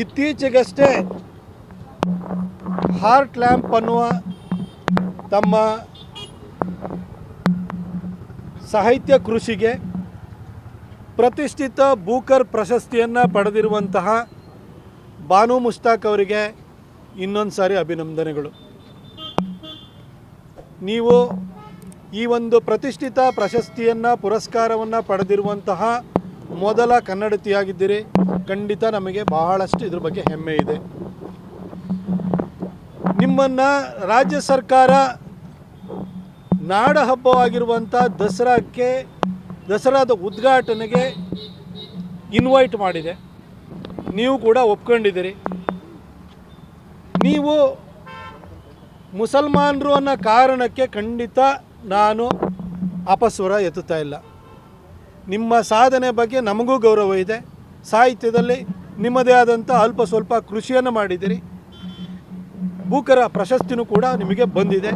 ಇತ್ತೀಚೆಗಷ್ಟೇ heart lamp ಅನ್ನುವ ತಮ್ಮ ಸಾಹಿತ್ಯ ಕೃಷಿಗೆ ಪ್ರತಿಷ್ಠಿತ ಬೂಕರ್ ಪ್ರಶಸ್ತಿಯನ್ನು ಪಡೆದಿರುವಂತಹ ಬಾನು ಮುಷ್ತಾಕ್ ಅವರಿಗೆ ಇನ್ನೊಂದು ಸಾರಿ ಅಭಿನಂದನೆಗಳು. ನೀವು ಈ ಒಂದು ಪ್ರತಿಷ್ಠಿತ ಪ್ರಶಸ್ತಿಯನ್ನು, ಪುರಸ್ಕಾರವನ್ನು ಪಡೆದಿರುವಂತಹ ಮೊದಲ ಕನ್ನಡತಿಯಾಗಿದ್ದೀರಿ. ಖಂಡಿತ ನಮಗೆ ಬಹಳಷ್ಟು ಇದ್ರ ಬಗ್ಗೆ ಹೆಮ್ಮೆ ಇದೆ. ನಿಮ್ಮನ್ನು ರಾಜ್ಯ ಸರ್ಕಾರ ನಾಡ ಹಬ್ಬವಾಗಿರುವಂಥ ದಸರಾಕ್ಕೆ, ದಸರಾದ ಉದ್ಘಾಟನೆಗೆ ಇನ್ವೈಟ್ ಮಾಡಿದೆ. ನೀವು ಕೂಡ ಒಪ್ಕೊಂಡಿದ್ದೀರಿ. ನೀವು ಮುಸಲ್ಮಾನರು ಅನ್ನೋ ಕಾರಣಕ್ಕೆ ಖಂಡಿತ ನಾನು ಅಪಸ್ವರ ಎತ್ತುತ್ತಾ ಇಲ್ಲ. ನಿಮ್ಮ ಸಾಧನೆ ಬಗ್ಗೆ ನಮಗೂ ಗೌರವ ಇದೆ. ಸಾಹಿತ್ಯದಲ್ಲಿ ನಿಮ್ಮದೇ ಆದಂಥ ಅಲ್ಪ ಸ್ವಲ್ಪ ಕೃಷಿಯನ್ನು ಮಾಡಿದಿರಿ. ಭೂಕರ ಪ್ರಶಸ್ತಿನೂ ಕೂಡ ನಿಮಗೆ ಬಂದಿದೆ.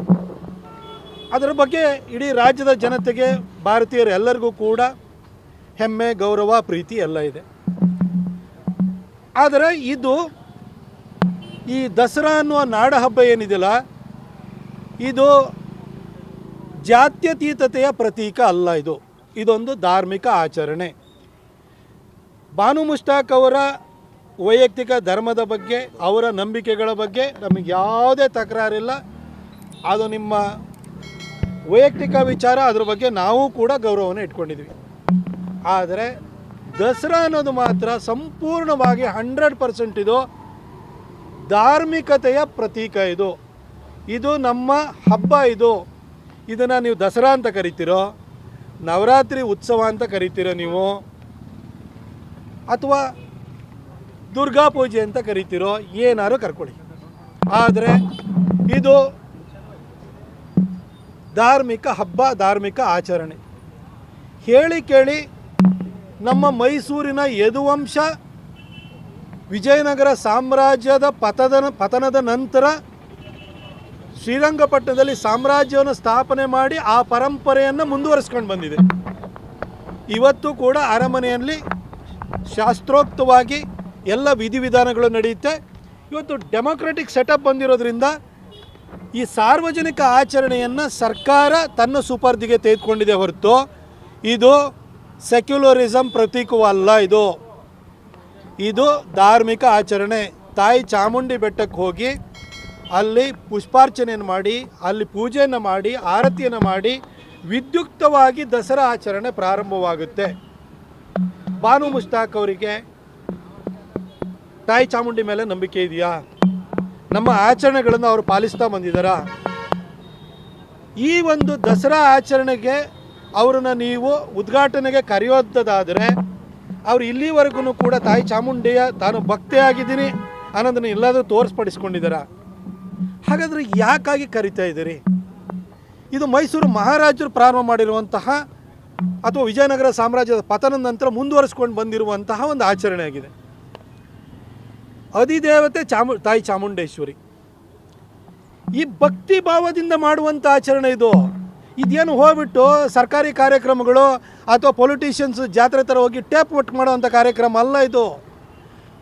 ಅದರ ಬಗ್ಗೆ ಇಡೀ ರಾಜ್ಯದ ಜನತೆಗೆ, ಭಾರತೀಯರು ಎಲ್ಲರಿಗೂ ಕೂಡ ಹೆಮ್ಮೆ, ಗೌರವ, ಪ್ರೀತಿ ಎಲ್ಲ ಇದೆ. ಆದರೆ ಇದು ಈ ದಸರಾ ಅನ್ನುವ ನಾಡ ಹಬ್ಬ ಏನಿದೆಯಲ್ಲ, ಇದು ಜಾತ್ಯತೀತತೆಯ ಪ್ರತೀಕ ಅಲ್ಲ ಇದು. ಇದೊಂದು ಧಾರ್ಮಿಕ ಆಚರಣೆ. ಬಾನು ಮುಷ್ತಾಕ್ ಅವರ ವೈಯಕ್ತಿಕ ಧರ್ಮದ ಬಗ್ಗೆ, ಅವರ ನಂಬಿಕೆಗಳ ಬಗ್ಗೆ ನಮಗೆ ಯಾವುದೇ ತಕರಾರಿಲ್ಲ. ಅದು ನಿಮ್ಮ ವೈಯಕ್ತಿಕ ವಿಚಾರ, ಅದ್ರ ಬಗ್ಗೆ ನಾವು ಕೂಡ ಗೌರವವನ್ನು ಇಟ್ಕೊಂಡಿದ್ವಿ. ಆದರೆ ದಸರಾ ಅನ್ನೋದು ಮಾತ್ರ ಸಂಪೂರ್ಣವಾಗಿ ಹಂಡ್ರೆಡ್ ಪರ್ಸೆಂಟ್ ಇದು ಧಾರ್ಮಿಕತೆಯ ಪ್ರತೀಕ ಇದು. ಇದು ನಮ್ಮ ಹಬ್ಬ ಇದು. ಇದನ್ನು ನೀವು ದಸರಾ ಅಂತ ಕರಿತೀರೋ ನವರಾತ್ರಿ ಉತ್ಸವ ಅಂತ ಕರಿತೀರ ನೀವು? ಅಥವಾ ದುರ್ಗಾ ಪೂಜೆ ಅಂತ ಕರಿತೀರೋ, ಏನಾರು ಕರ್ಕೊಳ್ಳಿ. ಆದರೆ ಇದು ಧಾರ್ಮಿಕ ಹಬ್ಬ, ಧಾರ್ಮಿಕ ಆಚರಣೆ. ಹೇಳಿ ಕೇಳಿ ನಮ್ಮ ಮೈಸೂರಿನ ಯದುವಂಶ ವಿಜಯನಗರ ಸಾಮ್ರಾಜ್ಯದ ಪತದ, ಪತನದ ನಂತರ ಶ್ರೀರಂಗಪಟ್ಟಣದಲ್ಲಿ ಸಾಮ್ರಾಜ್ಯವನ್ನು ಸ್ಥಾಪನೆ ಮಾಡಿ ಆ ಪರಂಪರೆಯನ್ನು ಮುಂದುವರಿಸ್ಕೊಂಡು ಬಂದಿದೆ. ಇವತ್ತು ಕೂಡ ಅರಮನೆಯಲ್ಲಿ ಶಾಸ್ತ್ರೋಕ್ತವಾಗಿ ಎಲ್ಲ ವಿಧಿವಿಧಾನಗಳು ನಡೆಯುತ್ತೆ. ಇವತ್ತು ಡೆಮೊಕ್ರೆಟಿಕ್ ಸೆಟಪ್ ಬಂದಿರೋದ್ರಿಂದ ಈ ಸಾರ್ವಜನಿಕ ಆಚರಣೆಯನ್ನು ಸರ್ಕಾರ ತನ್ನ ಸುಪರ್ದಿಗೆ ತೆಗೆದುಕೊಂಡಿದೆ ಹೊರತು ಇದು ಸೆಕ್ಯುಲರಿಸಮ್ ಪ್ರತೀಕವಲ್ಲ ಇದು. ಇದು ಧಾರ್ಮಿಕ ಆಚರಣೆ. ತಾಯಿ ಚಾಮುಂಡಿ ಬೆಟ್ಟಕ್ಕೆ ಹೋಗಿ ಅಲ್ಲಿ ಪುಷ್ಪಾರ್ಚನೆಯನ್ನು ಮಾಡಿ, ಅಲ್ಲಿ ಪೂಜೆಯನ್ನು ಮಾಡಿ, ಆರತಿಯನ್ನು ಮಾಡಿ ವಿದ್ಯುಕ್ತವಾಗಿ ದಸರಾ ಆಚರಣೆ ಪ್ರಾರಂಭವಾಗುತ್ತೆ. ಬಾನು ಮುಷ್ತಾಕ್ ಅವರಿಗೆ ತಾಯಿ ಚಾಮುಂಡಿ ಮೇಲೆ ನಂಬಿಕೆ ಇದೆಯಾ? ನಮ್ಮ ಆಚರಣೆಗಳನ್ನು ಅವರು ಪಾಲಿಸ್ತಾ ಬಂದಿದ್ದಾರಾ? ಈ ಒಂದು ದಸರಾ ಆಚರಣೆಗೆ ಅವರನ್ನು ನೀವು ಉದ್ಘಾಟನೆಗೆ ಕರೆಯೋದಾದರೆ ಅವರು ಇಲ್ಲಿವರೆಗೂ ಕೂಡ ತಾಯಿ ಚಾಮುಂಡಿಯ ತಾನು ಭಕ್ತೆಯಾಗಿದ್ದೀನಿ ಅನ್ನೋದನ್ನು ಎಲ್ಲಾದರೂ ತೋರಿಸ್ಪಡಿಸ್ಕೊಂಡಿದ್ದಾರಾ? ಹಾಗಾದರೆ ಯಾಕಾಗಿ ಕರಿತಾ ಇದ್ದೀರಿ? ಇದು ಮೈಸೂರು ಮಹಾರಾಜರು ಪ್ರಾರಂಭ ಮಾಡಿರುವಂತಹ ಅಥವಾ ವಿಜಯನಗರ ಸಾಮ್ರಾಜ್ಯದ ಪತನದ ನಂತರ ಮುಂದುವರಿಸ್ಕೊಂಡು ಬಂದಿರುವಂತಹ ಒಂದು ಆಚರಣೆ ಆಗಿದೆ. ಅಧಿದೇವತೆ ಚಾಮು, ತಾಯಿ ಚಾಮುಂಡೇಶ್ವರಿ. ಈ ಭಕ್ತಿ ಭಾವದಿಂದ ಮಾಡುವಂಥ ಆಚರಣೆ ಇದು. ಇದೇನು ಹೋಗ್ಬಿಟ್ಟು ಸರ್ಕಾರಿ ಕಾರ್ಯಕ್ರಮಗಳು ಅಥವಾ ಪೊಲಿಟಿಷಿಯನ್ಸ್ ಜಾತ್ರೆ ಥರ ಹೋಗಿ ಟೇಪ್ ಒಟ್ಟು ಮಾಡುವಂಥ ಕಾರ್ಯಕ್ರಮ ಅಲ್ಲ ಇದು.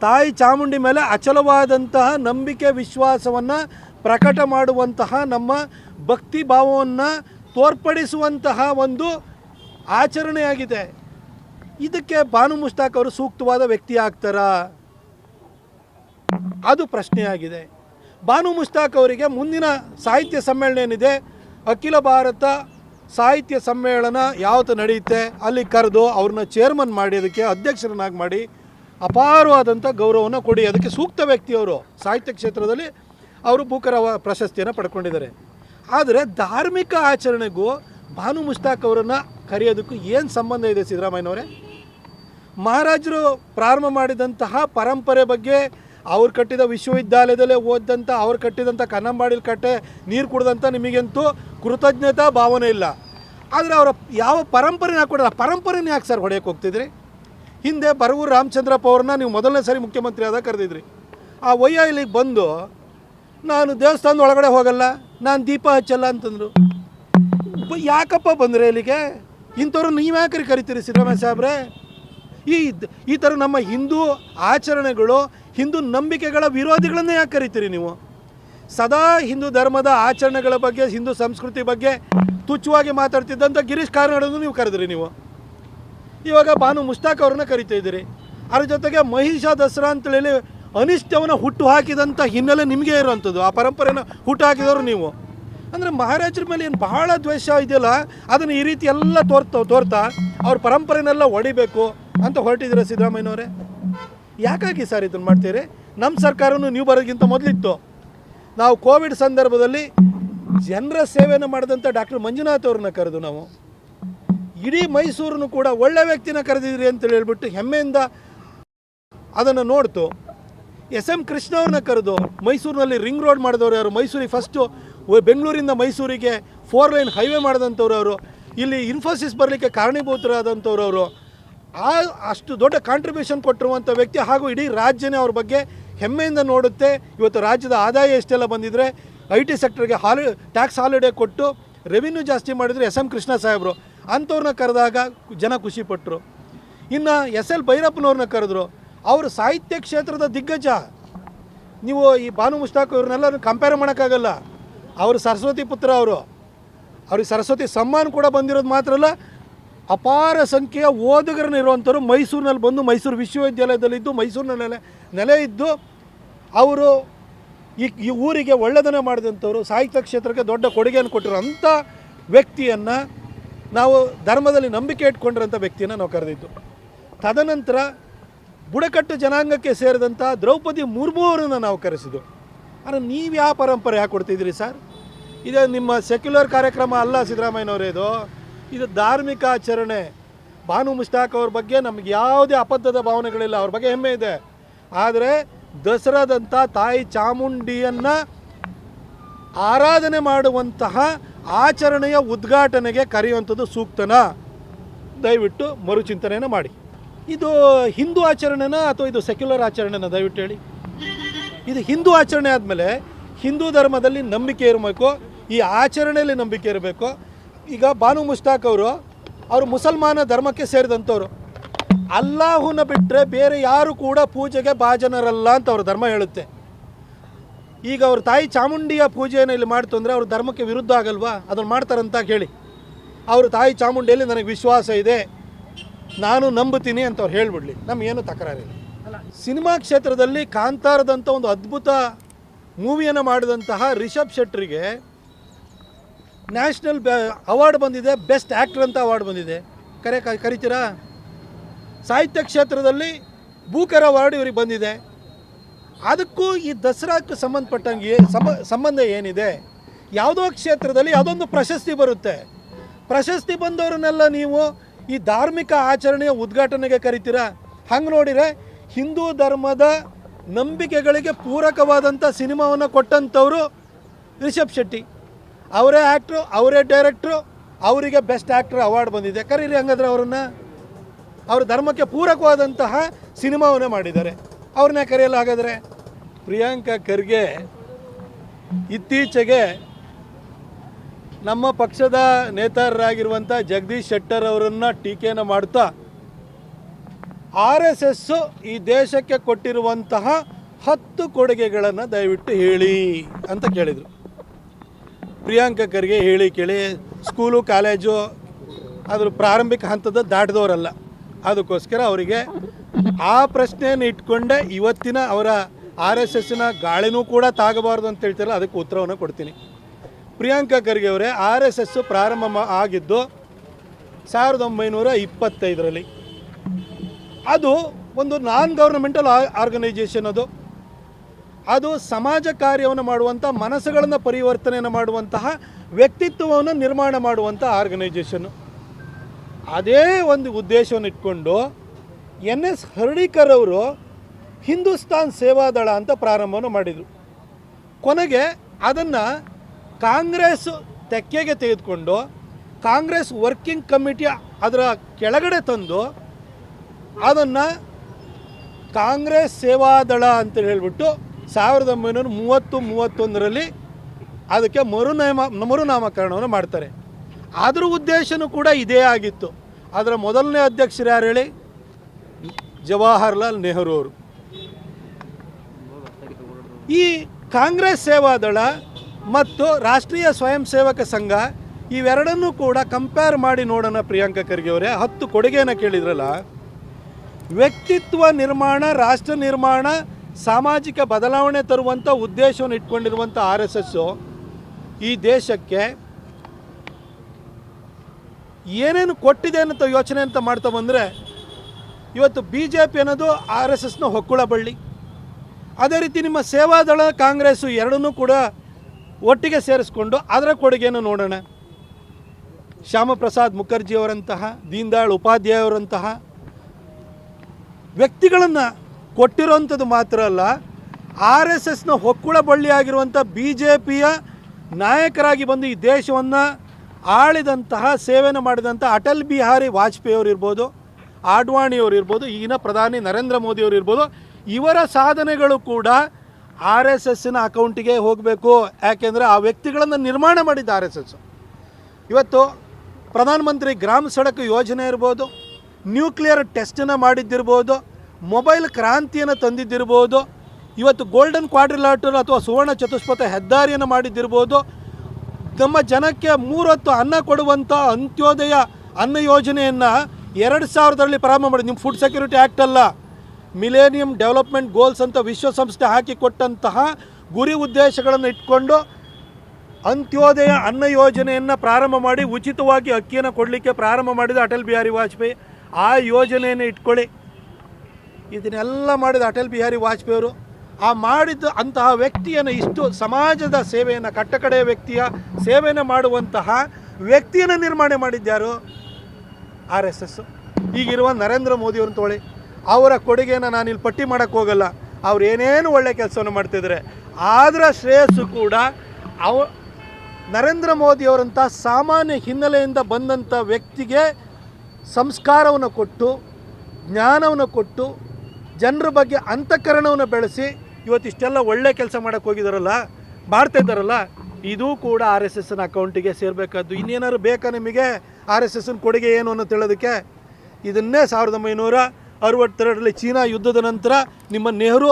ತಾಯಿ ಚಾಮುಂಡಿ ಮೇಲೆ ಅಚಲವಾದಂತಹ ನಂಬಿಕೆ, ವಿಶ್ವಾಸವನ್ನು ಪ್ರಕಟ ಮಾಡುವಂತಹ ನಮ್ಮ ಭಕ್ತಿ ಭಾವವನ್ನು ತೋರ್ಪಡಿಸುವಂತಹ ಒಂದು ಆಚರಣೆಯಾಗಿದೆ. ಇದಕ್ಕೆ ಬಾನು ಮುಷ್ತಾಕ್ ಅವರು ಸೂಕ್ತವಾದ ವ್ಯಕ್ತಿ ಆಗ್ತಾರಾ? ಅದು ಪ್ರಶ್ನೆಯಾಗಿದೆ. ಬಾನು ಮುಷ್ತಾಕ್ ಅವರಿಗೆ ಮುಂದಿನ ಸಾಹಿತ್ಯ ಸಮ್ಮೇಳನ ಏನಿದೆ? ಅಖಿಲ ಭಾರತ ಸಾಹಿತ್ಯ ಸಮ್ಮೇಳನ ಯಾವತ್ತು ನಡೆಯುತ್ತೆ? ಅಲ್ಲಿ ಕರೆದು ಅವ್ರನ್ನ ಚೇರ್ಮನ್ ಮಾಡಿ, ಅದಕ್ಕೆ ಅಧ್ಯಕ್ಷರನ್ನಾಗಿ ಮಾಡಿ ಅಪಾರವಾದಂಥ ಗೌರವವನ್ನು ಕೊಡಿ. ಅದಕ್ಕೆ ಸೂಕ್ತ ವ್ಯಕ್ತಿಯವರು ಸಾಹಿತ್ಯ ಕ್ಷೇತ್ರದಲ್ಲಿ ಅವರು ಬೂಕರ ಪ್ರಶಸ್ತಿಯನ್ನು ಪಡ್ಕೊಂಡಿದ್ದಾರೆ. ಆದರೆ ಧಾರ್ಮಿಕ ಆಚರಣೆಗೂ ಭಾನು ಮುಷ್ತಾಕ್ ಅವರನ್ನು ಕರೆಯೋದಕ್ಕೂ ಏನು ಸಂಬಂಧ ಇದೆ ಸಿದ್ದರಾಮಯ್ಯನವರೇ? ಮಹಾರಾಜರು ಪ್ರಾರಂಭ ಮಾಡಿದಂತಹ ಪರಂಪರೆ ಬಗ್ಗೆ ಅವ್ರು ಕಟ್ಟಿದ ವಿಶ್ವವಿದ್ಯಾಲಯದಲ್ಲೇ ಓದಿದಂಥ ಅವ್ರು ಕಟ್ಟಿದಂಥ ಕನ್ನಂಬಾಡಿಲಿ ಕಟ್ಟೆ, ನೀರು ಕುಡ್ದಂಥ ನಿಮಗಂತೂ ಕೃತಜ್ಞತಾ ಭಾವನೆ ಇಲ್ಲ. ಆದರೆ ಅವರ ಯಾವ ಪರಂಪರೆನ ಕೊಡಲ್ಲ, ಪರಂಪರೆನೇ ಯಾಕೆ ಸರ್ ಹೊಡೆಯಕ್ಕೆ ಹೋಗ್ತಿದ್ರಿ? ಹಿಂದೆ ಬರವೂರು ರಾಮಚಂದ್ರಪ್ಪ ಅವ್ರನ್ನ ನೀವು ಮೊದಲನೇ ಸಾರಿ ಮುಖ್ಯಮಂತ್ರಿ ಆದಾಗ ಕರೆದಿದ್ರಿ. ಆ ವಯ್ಯ ಇಲ್ಲಿಗೆ ಬಂದು ನಾನು ದೇವಸ್ಥಾನದ ಒಳಗಡೆ ಹೋಗಲ್ಲ, ನಾನು ದೀಪ ಹಚ್ಚಲ್ಲ ಅಂತಂದರು. ಯಾಕಪ್ಪ ಬಂದರೆ ಇಲ್ಲಿಗೆ? ಇಂಥವ್ರು ನೀವು ಯಾಕ್ರಿ ಕರಿತೀರಿ ಸಿದ್ದರಾಮಯ್ಯ ಸಾಹೇಬ್ರೆ? ಈ ಈ ಥರ ನಮ್ಮ ಹಿಂದೂ ಆಚರಣೆಗಳು, ಹಿಂದೂ ನಂಬಿಕೆಗಳ ವಿರೋಧಿಗಳನ್ನೇ ಯಾಕೆ ಕರಿತೀರಿ ನೀವು? ಸದಾ ಹಿಂದೂ ಧರ್ಮದ ಆಚರಣೆಗಳ ಬಗ್ಗೆ, ಹಿಂದೂ ಸಂಸ್ಕೃತಿ ಬಗ್ಗೆ ತುಚ್ಛವಾಗಿ ಮಾತಾಡ್ತಿದ್ದಂಥ ಗಿರೀಶ್ ಕಾರ್ನಾಡನ್ನು ನೀವು ಕರೆದ್ರಿ ನೀವು. ಇವಾಗ ಭಾನು ಮುಷ್ತಾಕ್ ಅವ್ರನ್ನ ಕರಿತಾ ಇದ್ದೀರಿ. ಅದ್ರ ಜೊತೆಗೆ ಮಹಿಷಾ ದಸರಾ ಅಂತೇಳಿ ಅನಿಷ್ಟವನ್ನು ಹುಟ್ಟು ಹಾಕಿದಂಥ ಹಿನ್ನೆಲೆ ನಿಮಗೆ ಇರುವಂಥದ್ದು. ಆ ಪರಂಪರೆನ ಹುಟ್ಟು ಹಾಕಿದವರು ನೀವು. ಅಂದರೆ ಮಹಾರಾಜರ ಮೇಲೆ ಏನು ಬಹಳ ದ್ವೇಷ ಇದೆಯಲ್ಲ, ಅದನ್ನು ಈ ರೀತಿ ಎಲ್ಲ ತೋರ್ತಾ ತೋರ್ತಾ ಅವ್ರ ಪರಂಪರೆನೆಲ್ಲ ಹೊಡಿಬೇಕು ಅಂತ ಹೊರಟಿದ್ದೀರ ಸಿದ್ದರಾಮಯ್ಯನವರೇ? ಯಾಕಾಗಿ ಸರ್ ಇದನ್ನು ಮಾಡ್ತೀರಿ? ನಮ್ಮ ಸರ್ಕಾರವೂ ನೀವು ಬರೋದಕ್ಕಿಂತ ಮೊದಲಿತ್ತು. ನಾವು ಕೋವಿಡ್ ಸಂದರ್ಭದಲ್ಲಿ ಜನರ ಸೇವೆಯನ್ನು ಮಾಡಿದಂಥ ಡಾಕ್ಟರ್ ಮಂಜುನಾಥ್ ಅವ್ರನ್ನ ಕರೆದು ನಾವು. ಇಡೀ ಮೈಸೂರನ್ನು ಕೂಡ ಒಳ್ಳೆ ವ್ಯಕ್ತಿನ ಕರೆದಿದ್ರಿ ಅಂತೇಳಿ ಹೇಳ್ಬಿಟ್ಟು ಹೆಮ್ಮೆಯಿಂದ ಅದನ್ನು ನೋಡ್ತು. ಎಸ್ ಎಂ ಕೃಷ್ಣ ಅವ್ರನ್ನ ಕರೆದು ಮೈಸೂರಿನಲ್ಲಿ ರಿಂಗ್ ರೋಡ್ ಮಾಡಿದವರು ಯಾರು? ಮೈಸೂರಿಗೆ ಫಸ್ಟು ಬೆಂಗಳೂರಿಂದ ಮೈಸೂರಿಗೆ ಫೋರ್ ಲೈನ್ ಹೈವೇ ಮಾಡಿದಂಥವ್ರು ಅವರು ಇಲ್ಲಿ ಇನ್ಫೋಸಿಸ್ ಬರಲಿಕ್ಕೆ ಕಾರಣೀಭೂತರಾದಂಥವ್ರು ಅವರು ಆ, ಅಷ್ಟು ದೊಡ್ಡ ಕಾಂಟ್ರಿಬ್ಯೂಷನ್ ಕೊಟ್ಟಿರುವಂಥ ವ್ಯಕ್ತಿ ಹಾಗೂ ಇಡೀ ರಾಜ್ಯನೇ ಅವ್ರ ಬಗ್ಗೆ ಹೆಮ್ಮೆಯಿಂದ ನೋಡುತ್ತೆ. ಇವತ್ತು ರಾಜ್ಯದ ಆದಾಯ ಎಷ್ಟೆಲ್ಲ ಬಂದಿದ್ರೆ ಐ ಟಿ ಸೆಕ್ಟರ್ಗೆ ಹಾಲಿ ಟ್ಯಾಕ್ಸ್ ಹಾಲಿಡೇ ಕೊಟ್ಟು ರೆವಿನ್ಯೂ ಜಾಸ್ತಿ ಮಾಡಿದರೆ ಎಸ್ ಎಂ ಕೃಷ್ಣ ಸಾಹೇಬರು. ಅಂಥವ್ರನ್ನ ಕರೆದಾಗ ಜನ ಖುಷಿಪಟ್ಟರು ಇನ್ನು ಎಸ್ ಎಲ್ ಭೈರಪ್ಪನವ್ರನ್ನ ಕರೆದ್ರು. ಅವರು ಸಾಹಿತ್ಯ ಕ್ಷೇತ್ರದ ದಿಗ್ಗಜ. ನೀವು ಈ ಭಾನು ಮುಷ್ತಾಕ್ ಇವ್ರನ್ನೆಲ್ಲ ಕಂಪೇರ್ ಮಾಡೋಕ್ಕಾಗಲ್ಲ. ಅವರು ಸರಸ್ವತಿ ಪುತ್ರ ಅವರು. ಅವ್ರಿಗೆ ಸರಸ್ವತಿ ಸಮ್ಮಾನ ಕೂಡ ಬಂದಿರೋದು ಮಾತ್ರ ಅಲ್ಲ, ಅಪಾರ ಸಂಖ್ಯೆಯ ಓದುಗರನ್ನ ಇರುವಂಥವ್ರು ಮೈಸೂರಿನಲ್ಲಿ ಬಂದು ಮೈಸೂರು ವಿಶ್ವವಿದ್ಯಾಲಯದಲ್ಲಿದ್ದು ಮೈಸೂರಿನ ನೆಲೆ ನೆಲೆ ಇದ್ದು ಅವರು ಈ ಈ ಊರಿಗೆ ಒಳ್ಳೆಯದನ್ನು ಮಾಡಿದಂಥವ್ರು, ಸಾಹಿತ್ಯ ಕ್ಷೇತ್ರಕ್ಕೆ ದೊಡ್ಡ ಕೊಡುಗೆಯನ್ನು ಕೊಟ್ಟಿರೋ ಅಂಥ ವ್ಯಕ್ತಿಯನ್ನು ನಾವು ಧರ್ಮದಲ್ಲಿ ನಂಬಿಕೆ ಇಟ್ಕೊಂಡಿರೋಂಥ ವ್ಯಕ್ತಿಯನ್ನು ನಾವು ಕರೆದಿದ್ದು. ತದನಂತರ ಬುಡಕಟ್ಟು ಜನಾಂಗಕ್ಕೆ ಸೇರಿದಂಥ ದ್ರೌಪದಿ ಮುರ್ಮು ಅವರನ್ನು ನಾವು ಕರೆಸಿದ್ದು. ಆದರೆ ನೀವು ಯಾವ ಪರಂಪರೆ ಯಾಕೆ ಕೊಡ್ತಿದ್ದೀರಿ ಸರ್? ಇದು ನಿಮ್ಮ ಸೆಕ್ಯುಲರ್ ಕಾರ್ಯಕ್ರಮ ಅಲ್ಲ ಸಿದ್ದರಾಮಯ್ಯನವರೇ ಇದು. ಇದು ಧಾರ್ಮಿಕ ಆಚರಣೆ. ಭಾನು ಮುಷ್ತಾಕ್ ಅವ್ರ ಬಗ್ಗೆ ನಮಗೆ ಯಾವುದೇ ಅಬದ್ಧದ ಭಾವನೆಗಳಿಲ್ಲ. ಅವ್ರ ಬಗ್ಗೆ ಹೆಮ್ಮೆ ಇದೆ. ಆದರೆ ದಸರಾದಂಥ ತಾಯಿ ಚಾಮುಂಡಿಯನ್ನು ಆರಾಧನೆ ಮಾಡುವಂತಹ ಆಚರಣೆಯ ಉದ್ಘಾಟನೆಗೆ ಕರೆಯುವಂಥದ್ದು ಸೂಕ್ತನ? ದಯವಿಟ್ಟು ಮರುಚಿಂತನೆಯನ್ನು ಮಾಡಿ. ಇದು ಹಿಂದೂ ಆಚರಣೆನಾ ಅಥವಾ ಇದು ಸೆಕ್ಯುಲರ್ ಆಚರಣೆನಾ? ದಯವಿಟ್ಟು ಹೇಳಿ. ಇದು ಹಿಂದೂ ಆಚರಣೆ ಆದಮೇಲೆ ಹಿಂದೂ ಧರ್ಮದಲ್ಲಿ ನಂಬಿಕೆ ಇರಬೇಕು, ಈ ಆಚರಣೆಯಲ್ಲಿ ನಂಬಿಕೆ ಇರಬೇಕು. ಈಗ ಬಾನು ಮುಸ್ತಾಕ್ ಅವರು ಅವರು ಮುಸಲ್ಮಾನ ಧರ್ಮಕ್ಕೆ ಸೇರಿದಂಥವ್ರು. ಅಲ್ಲಾಹುನ ಬಿಟ್ಟರೆ ಬೇರೆ ಯಾರು ಕೂಡ ಪೂಜೆಗೆ ಭಾಜನರಲ್ಲ ಅಂತ ಅವ್ರ ಧರ್ಮ ಹೇಳುತ್ತೆ. ಈಗ ಅವ್ರ ತಾಯಿ ಚಾಮುಂಡಿಯ ಪೂಜೆಯನ್ನು ಇಲ್ಲಿ ಮಾಡ್ತು ಅಂದರೆ ಅವ್ರ ಧರ್ಮಕ್ಕೆ ವಿರುದ್ಧ ಆಗಲ್ವಾ? ಅದನ್ನು ಮಾಡ್ತಾರಂತ ಕೇಳಿ ಅವರು ತಾಯಿ ಚಾಮುಂಡಿಯಲ್ಲಿ ನನಗೆ ವಿಶ್ವಾಸ ಇದೆ. ನಾನು ನಂಬುತ್ತೀನಿ ಅಂತ ಅವ್ರು ಹೇಳ್ಬಿಡ್ಲಿ. ನಮಗೇನು ತಕರಾರಿಲ್ಲ. ಸಿನಿಮಾ ಕ್ಷೇತ್ರದಲ್ಲಿ ಕಾಂತಾರದಂಥ ಒಂದು ಅದ್ಭುತ ಮೂವಿಯನ್ನು ಮಾಡಿದಂತಹ ರಿಷಬ್ ಶೆಟ್ಟರಿಗೆ ನ್ಯಾಷನಲ್ ಅವಾರ್ಡ್ ಬಂದಿದೆ, ಬೆಸ್ಟ್ ಆ್ಯಕ್ಟರ್ ಅಂತ ಅವಾರ್ಡ್ ಬಂದಿದೆ. ಕರೆ ಕರಿತೀರಾ? ಸಾಹಿತ್ಯ ಕ್ಷೇತ್ರದಲ್ಲಿ ಬೂಕರ್ ಅವಾರ್ಡ್ ಇವ್ರಿಗೆ ಬಂದಿದೆ. ಅದಕ್ಕೂ ಈ ದಸರಾಕ್ಕೆ ಸಂಬಂಧಪಟ್ಟಂಗೆ ಸಂಬಂಧ ಏನಿದೆ? ಯಾವುದೋ ಕ್ಷೇತ್ರದಲ್ಲಿ ಯಾವುದೊಂದು ಪ್ರಶಸ್ತಿ ಬರುತ್ತೆ. ಪ್ರಶಸ್ತಿ ಬಂದವರನ್ನೆಲ್ಲ ನೀವು ಈ ಧಾರ್ಮಿಕ ಆಚರಣೆಯ ಉದ್ಘಾಟನೆಗೆ ಕರಿತೀರ? ಹಂಗೆ ನೋಡಿದರೆ ಹಿಂದೂ ಧರ್ಮದ ನಂಬಿಕೆಗಳಿಗೆ ಪೂರಕವಾದಂಥ ಸಿನಿಮಾವನ್ನು ಕೊಟ್ಟಂಥವರು ರಿಷಬ್ ಶೆಟ್ಟಿ. ಅವರೇ ಆ್ಯಕ್ಟ್ರು ಅವರೇ ಡೈರೆಕ್ಟ್ರು, ಅವರಿಗೆ ಬೆಸ್ಟ್ ಆ್ಯಕ್ಟ್ರ್ ಅವಾರ್ಡ್ ಬಂದಿದೆ. ಕರೀರಿ ಹಂಗಾದ್ರೆ ಅವರನ್ನು. ಅವ್ರ ಧರ್ಮಕ್ಕೆ ಪೂರಕವಾದಂತಹ ಸಿನಿಮಾವನ್ನೇ ಮಾಡಿದ್ದಾರೆ. ಅವ್ರನ್ನೇ ಕರೆಯಲ್ಲ ಹಾಗಾದರೆ ಪ್ರಿಯಾಂಕಾ ಖರ್ಗೆ ಇತ್ತೀಚೆಗೆ ನಮ್ಮ ಪಕ್ಷದ ನೇತಾರರಾಗಿರುವಂಥ ಜಗದೀಶ್ ಶೆಟ್ಟರ್ ಅವರನ್ನು ಟೀಕೆಯನ್ನು ಮಾಡ್ತಾ ಆರ್ ಎಸ್ ಎಸ್ಸು ಈ ದೇಶಕ್ಕೆ ಕೊಟ್ಟಿರುವಂತಹ ಹತ್ತು ಕೊಡುಗೆಗಳನ್ನು ದಯವಿಟ್ಟು ಹೇಳಿ ಅಂತ ಕೇಳಿದರು. ಪ್ರಿಯಾಂಕ ಖರ್ಗೆ ಹೇಳಿ ಕೇಳಿ, ಸ್ಕೂಲು, ಕಾಲೇಜು, ಅದ್ರ ಪ್ರಾರಂಭಿಕ ಹಂತದ ದಾಟಿದವರಲ್ಲ. ಅದಕ್ಕೋಸ್ಕರ ಅವರಿಗೆ ಆ ಪ್ರಶ್ನೆಯನ್ನು ಇಟ್ಕೊಂಡೆ ಇವತ್ತಿನ ಅವರ ಆರ್ ಎಸ್ ಎಸ್ಸಿನ ಗಾಳಿನೂ ಕೂಡ ತಾಗಬಾರ್ದು ಅಂತ ಹೇಳ್ತಾರಲ್ಲ, ಅದಕ್ಕೆ ಉತ್ತರವನ್ನು ಕೊಡ್ತೀನಿ. ಪ್ರಿಯಾಂಕಾ ಖರ್ಗೆ ಅವರೇ ಆರ್ ಎಸ್ ಎಸ್ ಪ್ರಾರಂಭ ಆಗಿದ್ದು ಸಾವಿರದ ಒಂಬೈನೂರ ಇಪ್ಪತ್ತೈದರಲ್ಲಿ. ಅದು ಒಂದು ನಾನ್ ಗೌರ್ನಮೆಂಟಲ್ ಆರ್ಗನೈಜೇಷನ್ ಅದು. ಅದು ಸಮಾಜ ಕಾರ್ಯವನ್ನು ಮಾಡುವಂಥ, ಮನಸ್ಸುಗಳನ್ನು ಪರಿವರ್ತನೆಯನ್ನು ಮಾಡುವಂತಹ, ವ್ಯಕ್ತಿತ್ವವನ್ನು ನಿರ್ಮಾಣ ಮಾಡುವಂಥ ಆರ್ಗನೈಜೇಷನ್ನು ಅದೇ ಒಂದು ಉದ್ದೇಶವನ್ನು ಇಟ್ಕೊಂಡು ಎನ್ ಎಸ್ ಹರ್ಡಿಕರ್ ಅವರು ಹಿಂದೂಸ್ತಾನ್ ಸೇವಾದಳ ಅಂತ ಪ್ರಾರಂಭವನ್ನು ಮಾಡಿದರು. ಕೊನೆಗೆ ಅದನ್ನು ಕಾಂಗ್ರೆಸ್ ತೆಕ್ಕೆಗೆ ತೆಗೆದುಕೊಂಡು ಕಾಂಗ್ರೆಸ್ ವರ್ಕಿಂಗ್ ಕಮಿಟಿ ಅದರ ಕೆಳಗಡೆ ತಂದು ಅದನ್ನು ಕಾಂಗ್ರೆಸ್ ಸೇವಾದಳ ಅಂತ ಹೇಳಿಬಿಟ್ಟು ಸಾವಿರದ ಒಂಬೈನೂರ ಮೂವತ್ತು, ಮೂವತ್ತೊಂದರಲ್ಲಿ ಅದಕ್ಕೆ ಮರುನಾಮ, ಮರುನಾಮಕರಣವನ್ನು ಮಾಡ್ತಾರೆ. ಅದರ ಉದ್ದೇಶನೂ ಕೂಡ ಇದೇ ಆಗಿತ್ತು. ಅದರ ಮೊದಲನೇ ಅಧ್ಯಕ್ಷರು ಯಾರು ಹೇಳಿ? ಜವಾಹರ್ಲಾಲ್ ನೆಹರು ಅವರು. ಈ ಕಾಂಗ್ರೆಸ್ ಸೇವಾದಳ ಮತ್ತು ರಾಷ್ಟ್ರೀಯ ಸ್ವಯಂ ಸೇವಕ ಸಂಘ ಇವೆರಡನ್ನೂ ಕೂಡ ಕಂಪೇರ್ ಮಾಡಿ ನೋಡೋಣ ಪ್ರಿಯಾಂಕಾ ಖರ್ಗೆ ಅವರೇ. ಹತ್ತು ಕೊಡುಗೆಯನ್ನು ಕೇಳಿದ್ರಲ್ಲ, ವ್ಯಕ್ತಿತ್ವ ನಿರ್ಮಾಣ, ರಾಷ್ಟ್ರ ನಿರ್ಮಾಣ, ಸಾಮಾಜಿಕ ಬದಲಾವಣೆ ತರುವಂಥ ಉದ್ದೇಶವನ್ನು ಇಟ್ಕೊಂಡಿರುವಂಥ ಆರ್ ಎಸ್ ಎಸ್ಸು ಈ ದೇಶಕ್ಕೆ ಏನೇನು ಕೊಟ್ಟಿದೆ ಅಂತ ಯೋಚನೆ ಅಂತ ಮಾಡ್ತಾ ಬಂದರೆ, ಇವತ್ತು ಬಿ ಜೆ ಪಿ ಅನ್ನೋದು ಆರ್ ಎಸ್ ಎಸ್ನ ಅದೇ ರೀತಿ ನಿಮ್ಮ ಸೇವಾದಳ ಕಾಂಗ್ರೆಸ್ಸು ಎರಡನ್ನೂ ಕೂಡ ಒಟ್ಟಿಗೆ ಸೇರಿಸ್ಕೊಂಡು ಅದರ ಕೊಡುಗೆಯನ್ನು ನೋಡೋಣ. ಶ್ಯಾಮಪ್ರಸಾದ್ ಮುಖರ್ಜಿಯವರಂತಹ ದೀನ್ ಉಪಾಧ್ಯಾಯವರಂತಹ ವ್ಯಕ್ತಿಗಳನ್ನು ಕೊಟ್ಟಿರೋಂಥದ್ದು ಮಾತ್ರ ಅಲ್ಲ, ಆರ್ ಎಸ್ ಎಸ್ನ ಹೊಕ್ಕುಳ ಬಳ್ಳಿಯಾಗಿರುವಂಥ ಬಿ ಜೆ ಪಿಯ ನಾಯಕರಾಗಿ ಬಂದು ಈ ದೇಶವನ್ನು ಆಳಿದಂತಹ ಸೇವೆಯನ್ನು ಮಾಡಿದಂಥ ಅಟಲ್ ಬಿಹಾರಿ ವಾಜಪೇಯಿ ಇರ್ಬೋದು ಆಡ್ವಾಣಿಯವರು ಇರ್ಬೋದು ಈಗಿನ ಪ್ರಧಾನಿ ನರೇಂದ್ರ ಮೋದಿಯವರು ಇರ್ಬೋದು ಇವರ ಸಾಧನೆಗಳು ಕೂಡ ಆರ್ ಎಸ್ ಎಸ್ಸಿನ ಅಕೌಂಟಿಗೆ ಹೋಗಬೇಕು. ಯಾಕೆಂದರೆ ಆ ವ್ಯಕ್ತಿಗಳನ್ನು ನಿರ್ಮಾಣ ಮಾಡಿದ್ದ ಆರ್ ಎಸ್ ಎಸ್ ಇವತ್ತು ಪ್ರಧಾನಮಂತ್ರಿ ಗ್ರಾಮ ಸಡಕ್ ಯೋಜನೆ ಇರ್ಬೋದು, ನ್ಯೂಕ್ಲಿಯರ್ ಟೆಸ್ಟನ್ನು ಮಾಡಿದ್ದಿರ್ಬೋದು, ಮೊಬೈಲ್ ಕ್ರಾಂತಿಯನ್ನು ತಂದಿದ್ದಿರ್ಬೋದು, ಇವತ್ತು ಗೋಲ್ಡನ್ ಕ್ವಾಡ್ರಿಲಾಟರ್ ಅಥವಾ ಸುವರ್ಣ ಚತುಷ್ಪಥ ಹೆದ್ದಾರಿಯನ್ನು ಮಾಡಿದ್ದಿರ್ಬೋದು, ನಮ್ಮ ಜನಕ್ಕೆ ಮೂರೊತ್ತು ಅನ್ನ ಕೊಡುವಂಥ ಅಂತ್ಯೋದಯ ಅನ್ನ ಯೋಜನೆಯನ್ನು ಎರಡು ಸಾವಿರದಲ್ಲಿ ಪ್ರಾರಂಭ ಮಾಡಿ. ನಿಮ್ಮ ಫುಡ್ ಸೆಕ್ಯೂರಿಟಿ ಆ್ಯಕ್ಟ್ ಅಲ್ಲ. ಮಿಲೇನಿಯಂ ಡೆವಲಪ್ಮೆಂಟ್ ಗೋಲ್ಸ್ ಅಂತ ವಿಶ್ವಸಂಸ್ಥೆ ಹಾಕಿಕೊಟ್ಟಂತಹ ಗುರಿ ಉದ್ದೇಶಗಳನ್ನು ಇಟ್ಕೊಂಡು ಅಂತ್ಯೋದಯ ಅನ್ನ ಯೋಜನೆಯನ್ನು ಪ್ರಾರಂಭ ಮಾಡಿ ಉಚಿತವಾಗಿ ಅಕ್ಕಿಯನ್ನು ಕೊಡಲಿಕ್ಕೆ ಪ್ರಾರಂಭ ಮಾಡಿದ ಅಟಲ್ ಬಿಹಾರಿ ವಾಜಪೇಯಿ, ಆ ಯೋಜನೆಯನ್ನು ಇಟ್ಕೊಳ್ಳಿ. ಇದನ್ನೆಲ್ಲ ಮಾಡಿದ ಅಟಲ್ ಬಿಹಾರಿ ವಾಜಪೇಯಿಯವರು ಆ ಮಾಡಿದ ಅಂತಹ ವ್ಯಕ್ತಿಯನ್ನು ಇಷ್ಟು ಸಮಾಜದ ಸೇವೆಯನ್ನು, ಕಟ್ಟಕಡೆಯ ವ್ಯಕ್ತಿಯ ಸೇವೆಯನ್ನು ಮಾಡುವಂತಹ ವ್ಯಕ್ತಿಯನ್ನು ನಿರ್ಮಾಣ ಮಾಡಿದ್ಯಾರು ಆರ್ ಎಸ್ ಎಸ್. ಈಗಿರುವ ನರೇಂದ್ರ ಮೋದಿಯವ್ರನ್ನ ತೊಗೊಳ್ಳಿ. ಅವರ ಕೊಡುಗೆನ ನಾನು ಇಲ್ಲಿ ಪಟ್ಟಿ ಮಾಡೋಕ್ಕೆ ಹೋಗಲ್ಲ. ಅವ್ರು ಏನೇನು ಒಳ್ಳೆ ಕೆಲಸವನ್ನು ಮಾಡ್ತಿದ್ದಾರೆ. ಆದ್ರ ಶ್ರೇಯಸ್ಸು ಕೂಡ ಅವ ನರೇಂದ್ರ ಮೋದಿಯವರಂಥ ಸಾಮಾನ್ಯ ಹಿನ್ನೆಲೆಯಿಂದ ಬಂದಂಥ ವ್ಯಕ್ತಿಗೆ ಸಂಸ್ಕಾರವನ್ನು ಕೊಟ್ಟು, ಜ್ಞಾನವನ್ನು ಕೊಟ್ಟು, ಜನರ ಬಗ್ಗೆ ಅಂತಃಕರಣವನ್ನು ಬೆಳೆಸಿ ಇವತ್ತಿಷ್ಟೆಲ್ಲ ಒಳ್ಳೆ ಕೆಲಸ ಮಾಡೋಕ್ಕೆ ಹೋಗಿದಾರಲ್ಲ, ಮಾಡ್ತಾ ಇದ್ದಾರಲ್ಲ, ಇದು ಕೂಡ ಆರ್ ಎಸ್ ಎಸ್ನ ಅಕೌಂಟಿಗೆ ಸೇರಬೇಕಾದ್ದು. ಇನ್ನೇನಾದ್ರು ಬೇಕಾ ನಿಮಗೆ ಆರ್ ಎಸ್ ಎಸ್ನ ಕೊಡುಗೆ ಏನು ಅನ್ನೋ ತಿಳೋದಕ್ಕೆ ಇದನ್ನೇ ಸಾವಿರದ ಒಂಬೈನೂರ ಅರವತ್ತೆರಡರಲ್ಲಿ ಚೀನಾ ಯುದ್ಧದ ನಂತರ ನಿಮ್ಮ ನೆಹರು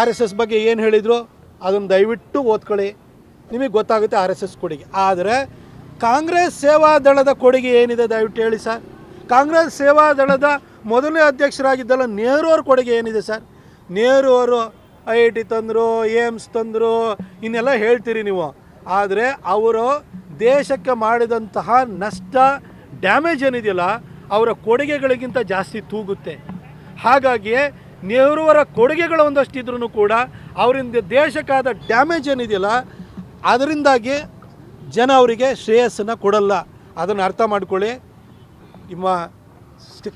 ಆರ್ ಎಸ್ ಎಸ್ ಬಗ್ಗೆ ಏನು ಹೇಳಿದರು? ಅದನ್ನು ದಯವಿಟ್ಟು ಓದ್ಕೊಳ್ಳಿ. ನಿಮಗೆ ಗೊತ್ತಾಗುತ್ತೆ ಆರ್ ಎಸ್ ಎಸ್ ಕೊಡುಗೆ. ಆದರೆ ಕಾಂಗ್ರೆಸ್ ಸೇವಾದಳದ ಕೊಡುಗೆ ಏನಿದೆ ದಯವಿಟ್ಟು ಹೇಳಿ ಸರ್. ಕಾಂಗ್ರೆಸ್ ಸೇವಾ ದಳದ ಮೊದಲನೇ ಅಧ್ಯಕ್ಷರಾಗಿದ್ದಲ್ಲ ನೆಹರು ಅವ್ರ ಕೊಡುಗೆ ಏನಿದೆ ಸರ್? ನೆಹರು ಅವರು ಐ ಐ ಟಿ ತಂದರು, ಏಮ್ಸ್ ತಂದರು, ಇನ್ನೆಲ್ಲ ಹೇಳ್ತೀರಿ ನೀವು. ಆದರೆ ಅವರು ದೇಶಕ್ಕೆ ಮಾಡಿದಂತಹ ನಷ್ಟ, ಡ್ಯಾಮೇಜ್ ಏನಿದೆಯಲ್ಲ ಅವರ ಕೊಡುಗೆಗಳಿಗಿಂತ ಜಾಸ್ತಿ ತೂಗುತ್ತೆ. ಹಾಗಾಗಿ ನೆಹರುವರ ಕೊಡುಗೆಗಳು ಒಂದಷ್ಟು ಇದ್ರೂ ಕೂಡ ಅವರಿಂದ ದೇಶಕ್ಕಾದ ಡ್ಯಾಮೇಜ್ ಏನಿದೆಯಲ್ಲ, ಅದರಿಂದಾಗಿ ಜನ ಅವರಿಗೆ ಶ್ರೇಯಸ್ಸನ್ನು ಕೊಡಲ್ಲ. ಅದನ್ನು ಅರ್ಥ ಮಾಡ್ಕೊಳ್ಳಿ. ನಿಮ್ಮ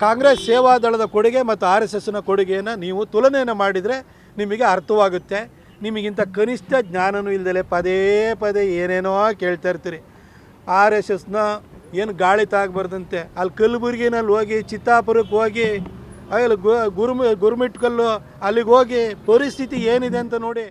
ಕಾಂಗ್ರೆಸ್ ಸೇವಾದಳದ ಕೊಡುಗೆ ಮತ್ತು ಆರ್ ಎಸ್ ಎಸ್ನ ಕೊಡುಗೆಯನ್ನು ನೀವು ತುಲನೆಯನ್ನು ಮಾಡಿದರೆ ನಿಮಗೆ ಅರ್ಥವಾಗುತ್ತೆ. ನಿಮಗಿಂತ ಕನಿಷ್ಠ ಜ್ಞಾನನೂ ಇಲ್ದಲೆ ಪದೇ ಪದೇ ಏನೇನೋ ಕೇಳ್ತಾ ಇರ್ತೀರಿ. ಆರ್ ಎಸ್ ಎಸ್ನ ಏನು ಗಾಳಿ ತಾಗಬಾರ್ದಂತೆ. ಅಲ್ಲಿ ಕಲಬುರ್ಗಿನಲ್ಲಿ ಹೋಗಿ, ಚಿತ್ತಾಪುರಕ್ಕೆ ಹೋಗಿ, ಅಲ್ಲಿ ಗುರುಮಿ ಗುರುಮಿಟ್ಕಲ್ಲು ಅಲ್ಲಿಗೆ ಹೋಗಿ ಪರಿಸ್ಥಿತಿ ಏನಿದೆ ಅಂತ ನೋಡಿ.